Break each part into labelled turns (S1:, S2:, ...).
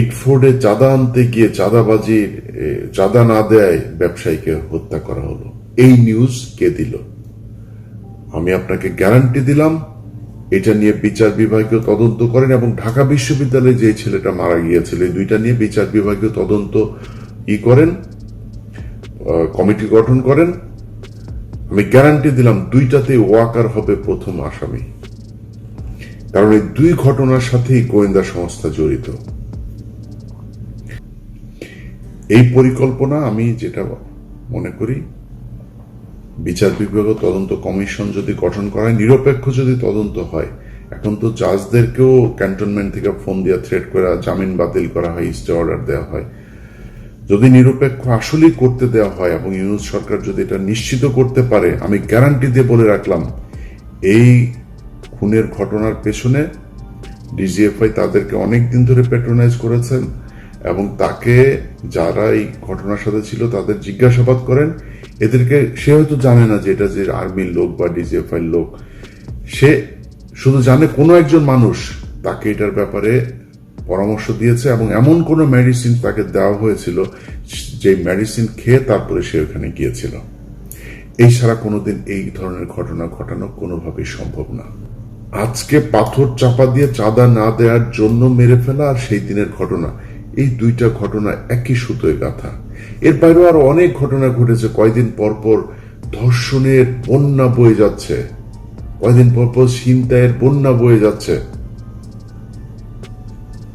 S1: মিটফোর্ডে চাঁদা আনতে গিয়ে চাঁদাবাজির চাঁদা না দেয় ব্যবসায়ীকে হত্যা করা হলো। এই নিউজ কে দিল? আমি আপনাকে গ্যারান্টি দিলাম, এটা নিয়ে বিচার বিভাগীয় তদন্ত করেন এবং ঢাকা বিশ্ববিদ্যালয়ে যে ছেলেটা মারা গিয়েছিল দুইটা নিয়ে বিচার বিভাগীয় তদন্ত ই করেন কমিটি গঠন করেন। আমি গ্যারান্টি দিলাম দুইটাতে ওয়াকার হবে প্রথম আসামি। কারণ এই দুই ঘটনার সাথেই গোয়েন্দা সংস্থা জড়িত। এই পরিকল্পনা আমি যেটা মনে করি, বিচার বিভাগ তদন্ত কমিশন যদি গঠন করা হয় নিরপেক্ষ যদি তদন্ত হয়, এখন তো জাজদেরকেও ক্যান্টনমেন্ট থেকে ফোন দিয়ে থ্রেট করে, জামিন বাতিল করা হয় স্টে অর্ডার দেওয়া হয়। যদি নিরপেক্ষ আসলেই করতে দেওয়া হয় এবং ইউনুস সরকার যদি এটা নিশ্চিত করতে পারে, আমি গ্যারান্টি দিয়ে বলে রাখলাম, এই খুনের ঘটনার পেছনে ডিজিএফআই তাদেরকে অনেক দিন ধরে প্যাট্রোনাইজ করেছেন। এবং তাকে যারা এই ঘটনার সাথে ছিল তাদের জিজ্ঞাসাবাদ করেন। এদেরকে সে হয়তো জানে না যে এটা যে আর্মির লোক বা ডিজিএফআই লোক। সে শুধু জানে কোনো একজন মানুষ তাকে এটার ব্যাপারে পরামর্শ দিয়েছে এবং এমন কোনো মেডিসিন তাকে দেওয়া হয়েছিল যে মেডিসিন খেয়ে তারপরে সে ওখানে গিয়েছিল। এই ছাড়া কোনোদিন এই ধরনের ঘটনা ঘটানো কোনোভাবেই সম্ভব না। আজকে পাথর চাপা দিয়ে চাঁদা না দেওয়ার জন্য মেরে ফেলা আর সেই দিনের ঘটনা। এই দুইটা ঘটনা একই সুতোয় গাথা। এর বাইরেও আরও অনেক ঘটনা ঘটেছে। কয়দিন পর পর ধর্ষণের বন্যা বয়ে যাচ্ছে। কয়দিন পর পর ছিনতাইয়ের বন্যা বয়ে যাচ্ছে।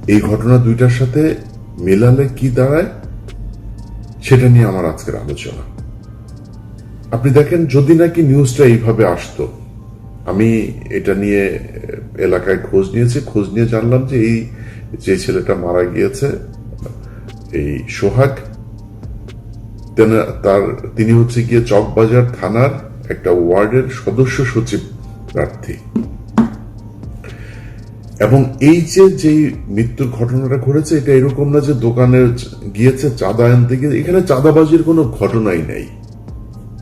S1: এই ঘটনা দুইটার সাথে মেলালে কি দাঁড়ায়, সেটা নিয়ে আমার আজকের আলোচনা। আপনি দেখেন, যদি নাকি নিউজটা এইভাবে আসতো, আমি এটা নিয়ে এলাকায় খোঁজ নিয়েছি। খোঁজ নিয়ে জানলাম যে এই যে ছেলেটা মারা গিয়েছে, এই সোহাগ তার, তিনি হচ্ছে গিয়ে চকবাজার থানার একটা ওয়ার্ডের সদস্য সচিব প্রার্থী। এবং এই যে, যেই মৃত্যুর ঘটনাটা ঘটেছে, এটা এরকম না যে দোকানে গিয়েছে, চাঁদা আনতে গিয়ে, এখানে চাঁদাবাজির কোনো ঘটনাই নাই।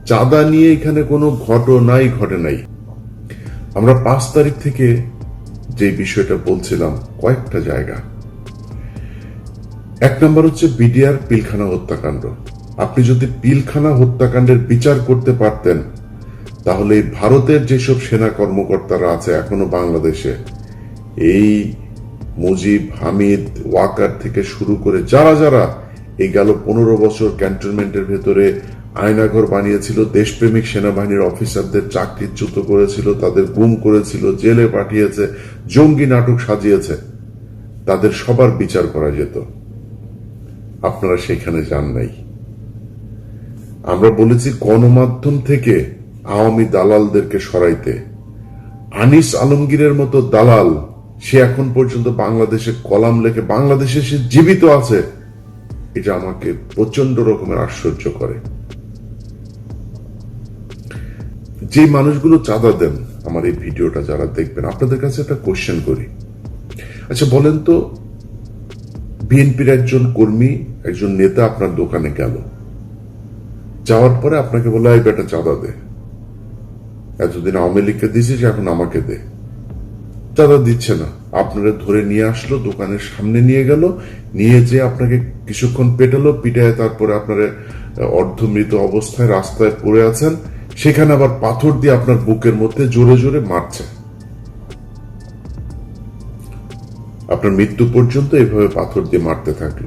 S1: চাঁদা নিয়ে এখানে কোনো ঘটনাই ঘটে নাই। আমরা পাঁচ তারিখ থেকে যে বিষয়টা বলছিলাম, কয়েকটা জায়গা। এক নম্বর হচ্ছে বিডিআর পিলখানা হত্যাকাণ্ড। আপনি যদি পিলখানা হত্যাকাণ্ডের বিচার করতে পারতেন, তাহলে ভারতের যেসব সেনা কর্মকর্তারা আছে এখনও বাংলাদেশে, এই মুজিব, হামিদ, ওয়াকার থেকে শুরু করে যারা যারা এই গেল পনেরো বছর ক্যান্টনমেন্টের ভেতরে আয়নাঘর বানিয়েছিল, দেশপ্রেমিক সেনাবাহিনীর অফিসারদের চাকরিচ্যুত করেছিল, তাদের গুম করেছিল, জেলে পাঠিয়েছে, জঙ্গি নাটক সাজিয়েছে, তাদের সবার বিচার করা যেত। আপনারা সেখানে যান নাই। আমরা বলেছি, গণমাধ্যম থেকে আওয়ামী দালালদেরকে সরাইতে। আনিস আলমগীরের মতো দালাল, সে এখন পর্যন্ত বাংলাদেশে কলাম লেখে, বাংলাদেশে সে জীবিত আছে, এটা আমাকে প্রচণ্ড রকমের আশ্চর্য করে। যে মানুষগুলো চাঁদা দেন, আমার এই ভিডিওটা যারা দেখবেন, আপনাদের কাছে একটা কোশ্চেন করি। আচ্ছা বলেন তো বিএনপির একজন কর্মী, একজন নেতা আপনার দোকানে গেল। যাওয়ার পরে আপনাকে বলে এই বেটা চাঁদা দে। এতদিন আওয়ামী লীগকে দিয়েছিস, এখন আমাকে দে। চাঁদা দিচ্ছে না। আপনারা ধরে নিয়ে আসলো, দোকানের সামনে নিয়ে গেল, নিয়ে যে আপনাকে কিছুক্ষণ পেটালো, পিটায় তারপরে আপনার অর্ধমৃত অবস্থায় রাস্তায় পড়ে আছেন। সেখানে আবার পাথর দিয়ে আপনার বুকের মধ্যে জোরে জোরে মারছে। আপনার মৃত্যু পর্যন্ত এভাবে পাথর দিয়ে মারতে থাকল।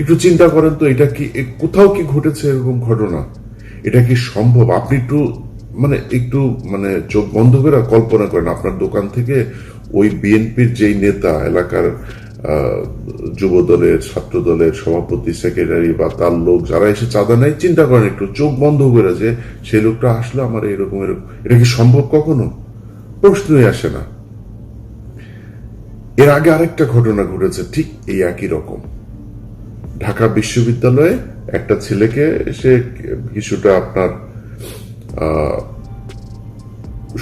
S1: একটু চিন্তা করেন তো, এটা কি কোথাও কি ঘটেছে এরকম ঘটনা? এটা কি সম্ভব? আপনি একটু মানে একটু মানে চোখ বন্ধ করে কল্পনা করেন, আপনার দোকান থেকে ওই বিএনপির যেই নেতা, এলাকার যুব দলের ছাত্র দলের সভাপতি, সেক্রেটারি বা তার লোক যারা এসে চাঁদা নেয়, চিন্তা করেন একটু, চোখ বন্ধ করে যে সেই লোকটা আসলো আমার এরকম এরকম, এটা কি সম্ভব কখনো? প্রশ্নই আসে না। এর আগে আরেকটা ঘটনা ঘটেছে, ঠিক এই একই রকম। ঢাকা বিশ্ববিদ্যালয়ে একটা ছেলেকে সে কিছুটা আপনার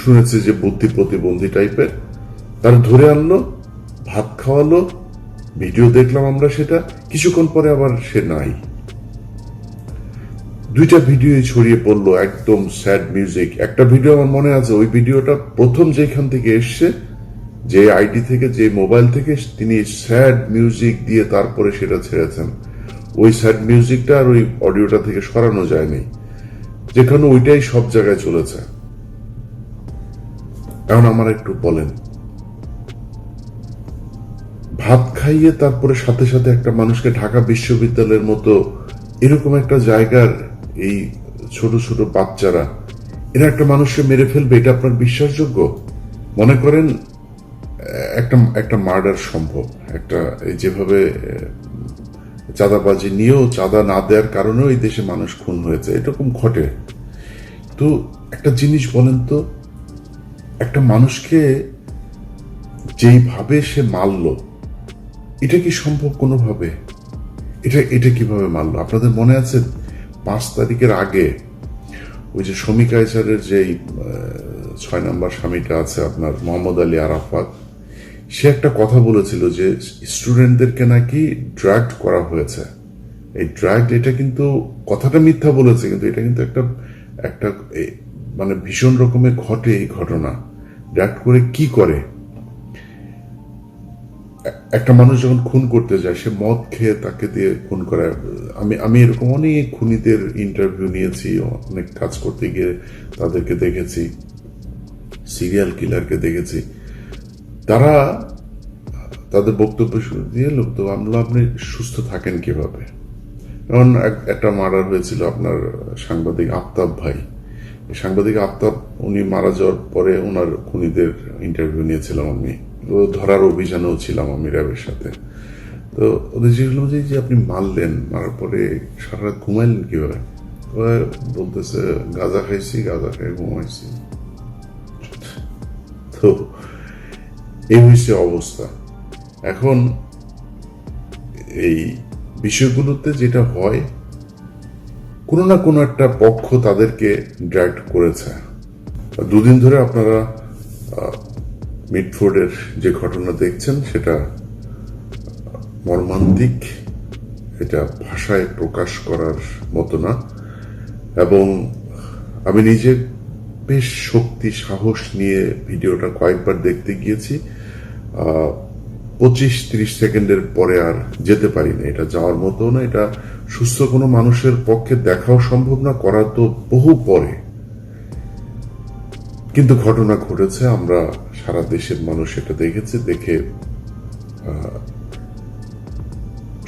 S1: শুনেছি যে বুদ্ধি প্রতিবন্ধী টাইপের। তার ধরে আনলো, ভাত খাওয়ালো, ভিডিও দেখলাম আমরা সেটা, কিছুক্ষণ পরে আবার সে নাই। দুইটা ভিডিও ছড়িয়ে পড়ল, একদম স্যাড মিউজিক। একটা ভিডিও আমার মনে আছে, ওই ভিডিওটা প্রথম যেখান থেকে এসছে যে আইডি থেকে, যে মোবাইল থেকে তিনি স্যাড মিউজিক দিয়ে তারপরে সেটা ছেড়েছেন। ওই স্যাড মিউজিকটা আর ওই অডিওটা থেকে সরানো যায়নি। যেখানে ওইটাই সব জায়গায় চলেছে। এখন আমার একটু বলেন। ভাত খাইয়ে তারপরে সাথে সাথে একটা মানুষকে ঢাকা বিশ্ববিদ্যালয়ের মতো এরকম একটা জায়গার এই ছোট ছোট বাচ্চারা, এরা একটা মানুষকে মেরে ফেলবে, এটা আপনার বিশ্বাসযোগ্য? মনে করেন একটা একটা মার্ডার সম্ভব। একটা, এই যেভাবে চাঁদাবাজি নিয়েও চাঁদা না দেওয়ার কারণেও এই দেশে মানুষ খুন হয়েছে। এরকম ঘটে। তো একটা জিনিস বলেন তো, একটা মানুষকে যেইভাবে সে মারলো, এটা কি সম্ভব কোনোভাবে? এটা এটা কীভাবে মারলো? আপনাদের মনে আছে, পাঁচ তারিখের আগে ওই যে শমী কাইসারের যেই ছয় নম্বর স্বামীটা আছে আপনার, মোহাম্মদ আলী আরাফাত সে একটা কথা বলেছিল যে স্টুডেন্টদেরকে নাকি ড্রাগ করা হয়েছে। এই ড্রাগ এটা কিন্তু কথাটা মিথ্যা বলেছে, কিন্তু এটা কিন্তু একটা একটা মানে ভীষণ রকমের ঘটে এই ঘটনা। ড্রাগ করে কি করে? একটা মানুষ যখন খুন করতে যায়, সে মদ খেয়ে তাকে দিয়ে খুন করায় আমি আমি এরকম অনেক খুনিদের ইন্টারভিউ নিয়েছি, অনেক কাজ করতে গিয়ে তাদেরকে দেখেছি সিরিয়াল কিলারকে দেখেছি। তারা তাদের বক্তব্য দিয়ে লোক তো আমরা আপনি সুস্থ থাকেন কীভাবে? যেমন একটা মার্ডার হয়েছিল আপনার সাংবাদিক আফতাব ভাই। সাংবাদিক আফতাব উনি মারা যাওয়ার পরে ওনার খুনিদের ইন্টারভিউ নিয়েছিলাম আমি। ধরার অভিযানেও ছিলাম আমি র্যাবের সাথে। তো ওদের জিজ্ঞেস যে, যে আপনি মারলেন মারার পরে সারা রাত ঘুমাইলেন কীভাবে? বলতেছে গাঁজা খাইছি গাঁজা খাই ঘুমাইছি। তো এই হয়েছে অবস্থা। এখন এই বিষয়গুলোতে যেটা হয়, কোনো না কোনো একটা পক্ষ তাদেরকে ড্র্যাগ করেছে। দুদিন ধরে আপনারা মিডফোর্ডের যে ঘটনা দেখছেন, সেটা মর্মান্তিক, এটা ভাষায় প্রকাশ করার মতো না। এবং আমি নিজে বেশ শক্তি, সাহস নিয়ে ভিডিওটা কয়েকবার দেখতে গিয়েছি। পঁচিশ ত্রিশ সেকেন্ডের পরে আর যেতে পারি না এটা যাওয়ার মতো না, এটা সুস্থ কোনো মানুষের পক্ষে দেখাও সম্ভব না, করা তো বহু পরে। কিন্তু ঘটনা ঘটেছে, আমরা সারা দেশের মানুষ এটা দেখেছে, দেখে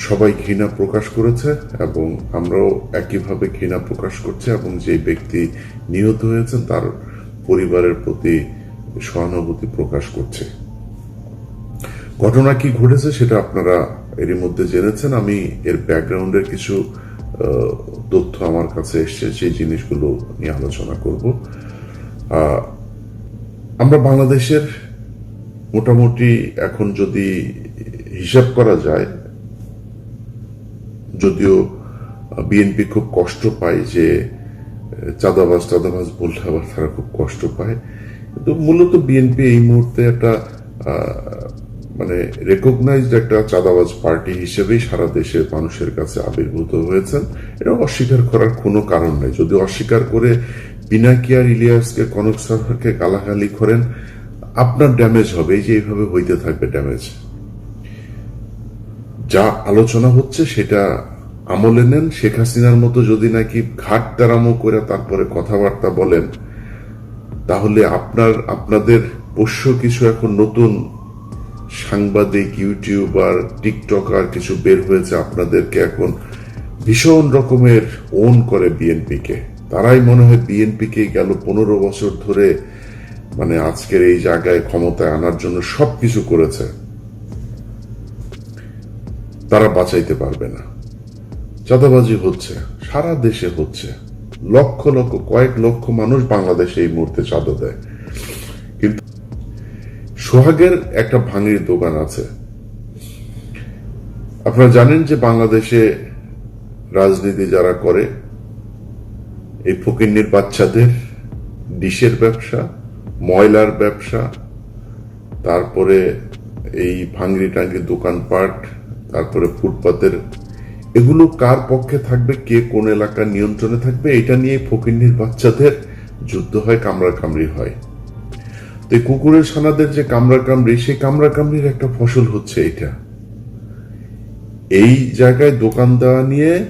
S1: সবাই ঘৃণা প্রকাশ করেছে এবং আমরাও একইভাবে ঘৃণা প্রকাশ করছি এবং যে ব্যক্তি নিহত হয়েছেন তার পরিবারের প্রতি সহানুভূতি প্রকাশ করছে। ঘটনা কি ঘটেছে সেটা আপনারা এরই মধ্যে জেনেছেন। আমি এর ব্যাকগ্রাউন্ডের কিছু তথ্য আমার কাছে এসছে, সেই জিনিসগুলো নিয়ে আলোচনা করব। আমরা বাংলাদেশের মোটামুটি এখন যদি হিসাব করা যায়, যদিও বিএনপি খুব কষ্ট পায় যে, চাঁদাবাজ টাদাবাজ বললে আবার তারা খুব কষ্ট পায়। কিন্তু মূলত বিএনপি এই মুহূর্তে একটা মানে রেকগনাইজড একটা চাঁদাবাজ পার্টি হিসেবেই সারা দেশের মানুষের কাছে আবির্ভূত হয়েছেন। এটা অস্বীকার করার কোনো কারণ নেই। যদি অস্বীকার করে পিনাকি আর ইলিয়াসকে কনক সরকারকে গালাগালি করেন, আপনার ড্যামেজ হবে। এই যে এইভাবে হইতে থাকবে ড্যামেজ যা আলোচনা হচ্ছে সেটা আমলে নেন। শেখ হাসিনার মতো যদি নাকি ঘাট তারামো করে তারপরে কথাবার্তা বলেন, তাহলে আপনার, আপনাদের পোষ্য কিছু এখন নতুন সাংবাদিক, ইউটিউবার, টিকটকার কিছু বের হয়েছে আপনাদেরকে এখন ভীষণ রকমের ওন করে বিএনপিকে। তারাই মনে হয় বিএনপিকে গেল পনেরো বছর ধরে মানে আজকের এই জায়গায় ক্ষমতায় আনার জন্য সবকিছু করেছে। তারা বাঁচাইতে পারবে না। চাঁদাবাজি হচ্ছে, সারা দেশে হচ্ছে। লক্ষ লক্ষ, কয়েক লক্ষ মানুষ বাংলাদেশে এই মুহূর্তে চাঁদা দেয়। সোহাগের একটা ভাঙির দোকান আছে। আপনারা জানেন যে বাংলাদেশে রাজনীতি যারা করে, এই ফকিন্নির বাচ্চাদের ডিশের ব্যবসা, ময়লার ব্যবসা, তারপরে এই ভাঙ্গি টাঙ্গি দোকানপাট, তারপরে ফুটপাতের, এগুলো কার পক্ষে থাকবে, কে কোন এলাকার নিয়ন্ত্রণে থাকবে, এটা নিয়ে ফকিন্নির বাচ্চাদের যুদ্ধ হয় কামড়া কামড়ি হয়। তো এই কুকুরের সানাদের যে কামড়া কামড়ি, সেই কামড়া কামড়ির একটা ফসল হচ্ছে এটা। এই জায়গায় দোকান দেওয়া নিয়ে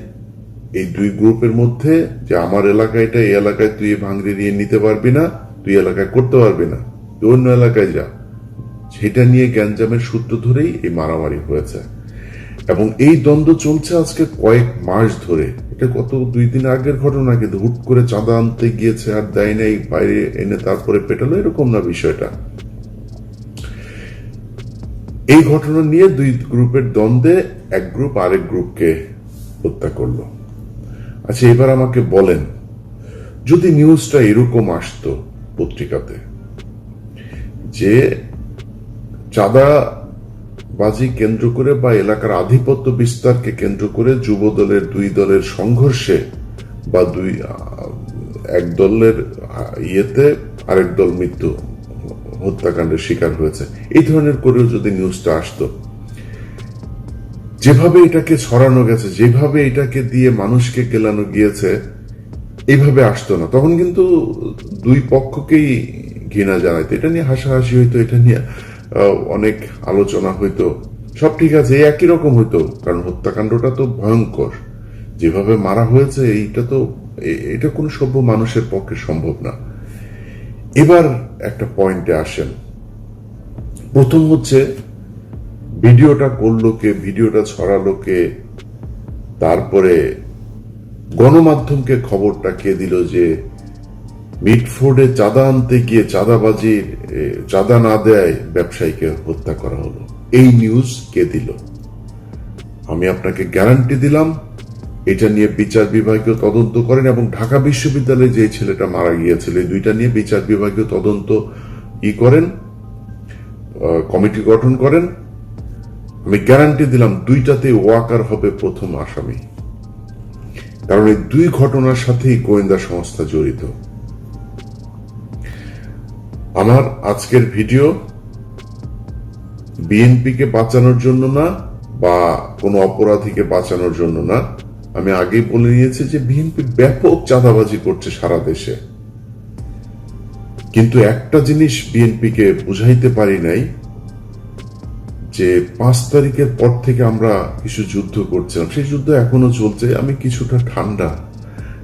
S1: এই দুই গ্রুপের মধ্যে যে আমার এলাকায় এটা, এই এলাকায় তুই ভাঙড়ি নিয়ে নিতে পারবি না, তুই এলাকায় করতে পারবি না, তুই অন্য এলাকায় যা। সেটা নিয়ে গ্যাঞ্জামের সূত্র ধরেই এই মারামারি হয়েছে। এবং এই দ্বন্দ্ব চলছে আজকে কয়েক মাস ধরে। এটা কত দুই দিন আগের ঘটনা, কিন্তু হুট করে চাঁদা আনতে গিয়েছে আর দেয় নাই, বাইরে এনে তারপরে পেটালো, এরকম না বিষয়টা। এই ঘটনা নিয়ে দুই গ্রুপের দ্বন্দ্বে এক গ্রুপ আরেক গ্রুপকে হত্যা করল। আচ্ছা এবার আমাকে বলেন, যদি নিউজটা এরকম আসতো পত্রিকাতে, যে চাঁদা বাজি কেন্দ্র করে বা এলাকার আধিপত্য বিস্তারকে কেন্দ্র করে যুব দলের দুই দলের সংঘর্ষে বা দুই এক দলের ইয়েতে আরেক দল মৃত্যু, হত্যাকাণ্ডের শিকার হয়েছে। এই ধরনের করেও যদি নিউজটা আসতো। যেভাবে এটাকে ছড়ানো গেছে, যেভাবে এটাকে দিয়ে মানুষকে গেলানো গিয়েছে, এইভাবে আসতো না। তখন কিন্তু দুই পক্ষকেই ঘৃণা জানাইতো। এটা নিয়ে হাসাহাসি হইতো, এটা নিয়ে অনেক আলোচনা হইতো। সব ঠিক আছে একই রকম হইতো, কারণ হত্যাকাণ্ডটা তো ভয়ঙ্কর। যেভাবে মারা হয়েছে, এইটা তো এটা কোনো সভ্য মানুষের পক্ষে সম্ভব না। এবার একটা পয়েন্টে আসেন। প্রথম হচ্ছে, ভিডিওটা করল কে, ভিডিওটা ছড়ালো কে, তারপরে গণমাধ্যমকে খবরটা কে দিল যে মিটফোর্ডে চাঁদা আনতে গিয়ে চাঁদাবাজির চাঁদা না দেয় ব্যবসায়ীকে হত্যা করা হলো। এই নিউজ কে দিল? আমি আপনাকে গ্যারান্টি দিলাম, এটা নিয়ে বিচার বিভাগীয় তদন্ত করেন এবং ঢাকা বিশ্ববিদ্যালয়ে যে ছেলেটা মারা গিয়েছিল দুইটা নিয়ে বিচার বিভাগীয় তদন্ত ই করেন কমিটি গঠন করেন। আমি গ্যারান্টি দিলাম দুইটাতে ওয়াকার হবে প্রথম আসামি। কারণ এই দুই ঘটনার সাথেই গোয়েন্দা সংস্থা জড়িত। আমার আজকের ভিডিও বিএনপিকে বাঁচানোর জন্য না বা কোনো অপরাধীকে বাঁচানোর জন্য না। আমি আগেই বলে নিয়েছি যে বিএনপি ব্যাপক চাঁদাবাজি করছে সারা দেশে। কিন্তু একটা জিনিস বিএনপিকে বুঝাইতে পারি নাই, যে পাঁচ তারিখের পর থেকে আমরা কিছু যুদ্ধ করছিলাম। সেই যুদ্ধ এখনও চলছে। আমি কিছুটা ঠান্ডা।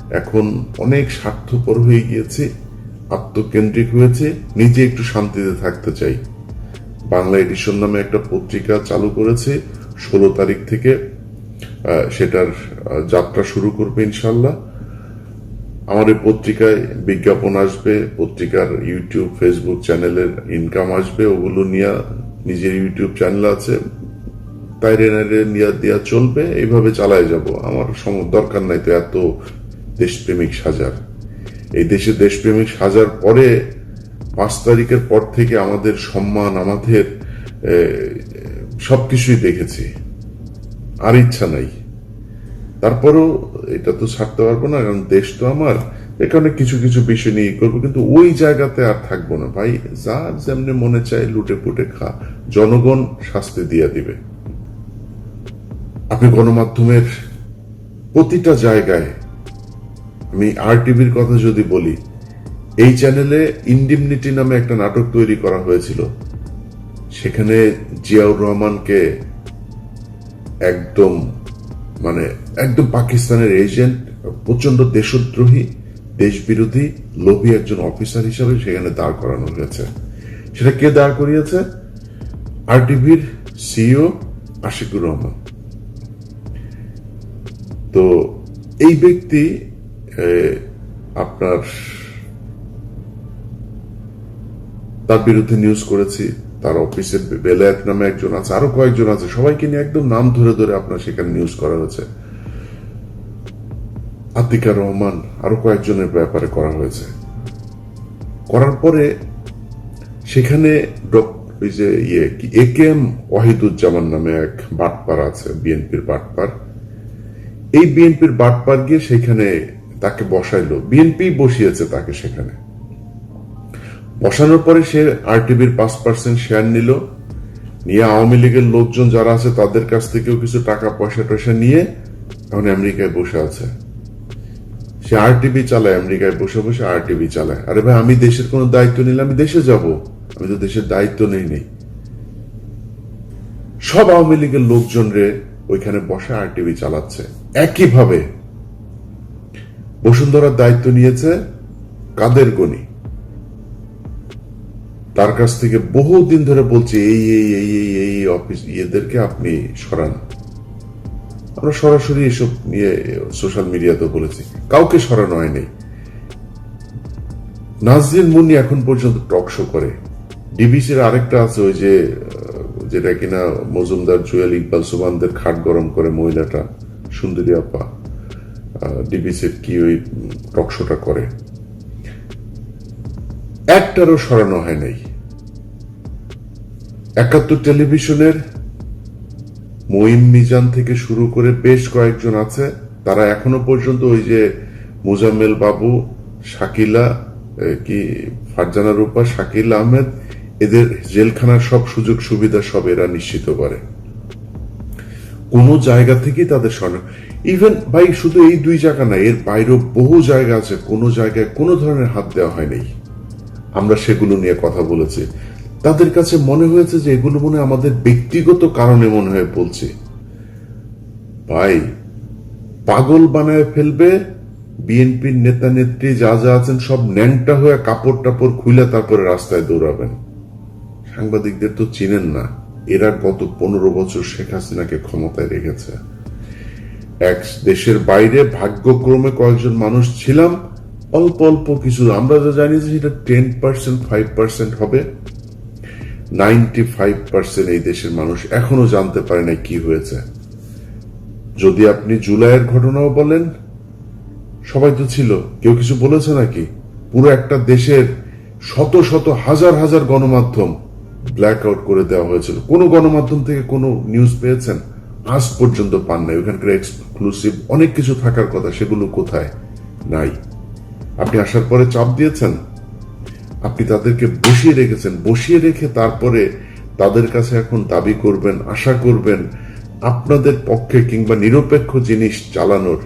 S1: এখন অনেক স্বার্থপর হয়ে গিয়েছে। আত্মকেন্দ্রিক হয়েছে, নিজে একটু শান্তিতে থাকতে চাই। বাংলা এডিশন নামে একটা পত্রিকা চালু করেছে, ষোলো তারিখ থেকে সেটার যাত্রা শুরু করবে ইনশাল্লাহ আমার এই পত্রিকায় বিজ্ঞাপন আসবে, পত্রিকার ইউটিউব, ফেসবুক চ্যানেলের ইনকাম আসবে, ওগুলো নিয়ে নিজের ইউটিউব চ্যানেল আছে তাইরে নাইরে নিয়ে দেওয়া চলবে, এইভাবে চালায় যাব। আমার সম- দরকার নাই তো এত দেশপ্রেমিক সাজার। এই দেশে দেশপ্রেমিক সাজার পরে পাঁচ তারিখের পর থেকে আমাদের সম্মান, আমাদের সবকিছুই দেখেছি। আর ইচ্ছা নাই। তারপরও এটা তো ছাড়তে পারব না, কারণ দেশ তো আমার। এখানে কিছু কিছু বিষয় নিয়ে করব, কিন্তু ওই জায়গাতে আর থাকব না। ভাই, যার যেমনি মনে চায় লুটে পুটে খা, জনগণ শাস্তি দিয়ে দিবে। আপনি গণমাধ্যমের প্রতিটা জায়গায় আমি আর টিভির কথা যদি বলি, এই চ্যানেলে ইন্ডিমনিটি নামে একটা নাটক তৈরি করা হয়েছিল। সেখানে জিয়াউর রহমানকে একদম মানে একদম পাকিস্তানের এজেন্ট প্রচণ্ড দেশদ্রোহী, দেশবিরোধী, লোভী একজন অফিসার হিসাবে সেখানে দাঁড় করানো হয়েছে। সেটা কে দাঁড় করিয়েছে? আর টিভির সিইও আশিকুর রহমান। তো এই ব্যক্তি আপনার তার বিরুদ্ধে নিউজ করেছি, তার অফিসের বেলায়েত নামে একজন আছে, আরও কয়েকজন আছে, সবাইকে নিয়ে একদম নাম ধরে ধরে আপনার সেখানে নিউজ করা হয়েছে। আতিকা রহমান, আরও কয়েকজনের ব্যাপারে করা হয়েছে। করার পরে সেখানে ওই যে ইয়ে এ কে এম ওয়াহিদুজ্জামান নামে এক বাটপার আছে, বিএনপির বাটপার। এই বিএনপির বাটপার গিয়ে সেখানে তাকে বসাইলো। বিএনপি বসিয়েছে তাকে সেখানে। বসানোর পরে সে আরটিভির পাঁচ পার্সেন্ট শেয়ার নিল। নিয়ে আওয়ামী লীগের লোকজন যারা আছে তাদের কাছ থেকেও কিছু টাকা, পয়সা টয়সা নিয়ে এখন আমেরিকায় বসে আছে। সে আর টিভি চালায়, আমেরিকায় বসে বসে আর টিভি চালায়। আরে ভাই, আমি দেশের কোনো দায়িত্ব নিলে আমি দেশে যাব? আমি তো দেশের দায়িত্ব নেই নেই। সব আওয়ামী লীগের লোকজন রে ওইখানে বসে আর টিভি চালাচ্ছে। একইভাবে বসুন্ধরার দায়িত্ব নিয়েছে কাদের গনি তার কাছ থেকে বহুদিন ধরে বলছি, এই এই এই এই এই অফিস ইয়েদেরকে আপনি সরান। আমরা সরাসরি এসব নিয়ে সোশ্যাল মিডিয়াতে বলেছি। কাউকে সরানো হয়নি। নাজরিন মুন্নি এখন পর্যন্ত টক শো করে। ডিবিসির আরেকটা আছে ওই যে, যেটা কিনা মজুমদার জুয়েল ইকবাল সুবানদের খাট গরম করে মহিলাটা, সুন্দরী আপা। ডিবিসির কি ওই টক শোটা করে? একটারও সরানো হয় নাই। একাত্তর টেলিভিশনের মঈন মিজান থেকে শুরু করে বেশ কয়েকজন আছে। তারা এখনও পর্যন্ত ওই যে মুজাম্মেল বাবু, শাকিলা কি, ফারজানা রূপা, শাকিল আহমেদ, এদের জেলখানার সব সুযোগ সুবিধা সব এরা নিশ্চিত করে। কোন জায়গা থেকে তাদের স্বর্ণ ইভেন ভাই, শুধু এই দুই জায়গা না, এর বাইরেও বহু জায়গা আছে, কোনো জায়গায় কোনো ধরনের হাত দেওয়া হয়নি আমরা সেগুলো নিয়ে কথা বলেছি। তাদের কাছে মনে হয়েছে যে এগুলো মনে আমাদের ব্যক্তিগত কারণে মনে হয় বলছি। ভাই, পাগল বানায় ফেলবে, বিএনপির নেতা নেত্রী যা যা আছেন সব ন্যাংটা হয়ে কাপড় টাপড় খুলে তারপরে রাস্তায় দৌড়াবেন। সাংবাদিকদের তো চিনেন না, এরা গত পনেরো বছর শেখ হাসিনাকে ক্ষমতায় রেখেছে। এক দেশের বাইরে ভাগ্যক্রমে কয়েকজন মানুষ ছিলাম, অল্প অল্প কিছু। আমরা যা জানি যে সেটা টেন পার্সেন্ট ফাইভ পার্সেন্ট হবে। নাইনটি ফাইভ পার্সেন্ট এই দেশের মানুষ এখনও জানতে পারে না কি হয়েছে। যদি আপনি জুলাইয়ের ঘটনাও বলেন, সবাই তো ছিল। কেউ কিছু বলেছে নাকি? পুরো একটা দেশের শত শত, হাজার হাজার গণমাধ্যম ব্ল্যাক আউট করে দেওয়া হয়েছিল। কোনো গণমাধ্যম থেকে কোনো নিউজ পেয়েছেন? আজ পর্যন্ত পান নাই। ওখানকার এক্সক্লুসিভ অনেক কিছু থাকার কথা, সেগুলো কোথায়? নাই। আপনি আসার পরে চাপ দিয়েছেন? আপনি তাদেরকে বসিয়ে রেখেছেন। বসিয়ে রেখে তারপরে তাদের কাছে এখন দাবি করবেন, আশা করবেন আপনাদের পক্ষে কিংবা নিরপেক্ষ জিনিস চালানোর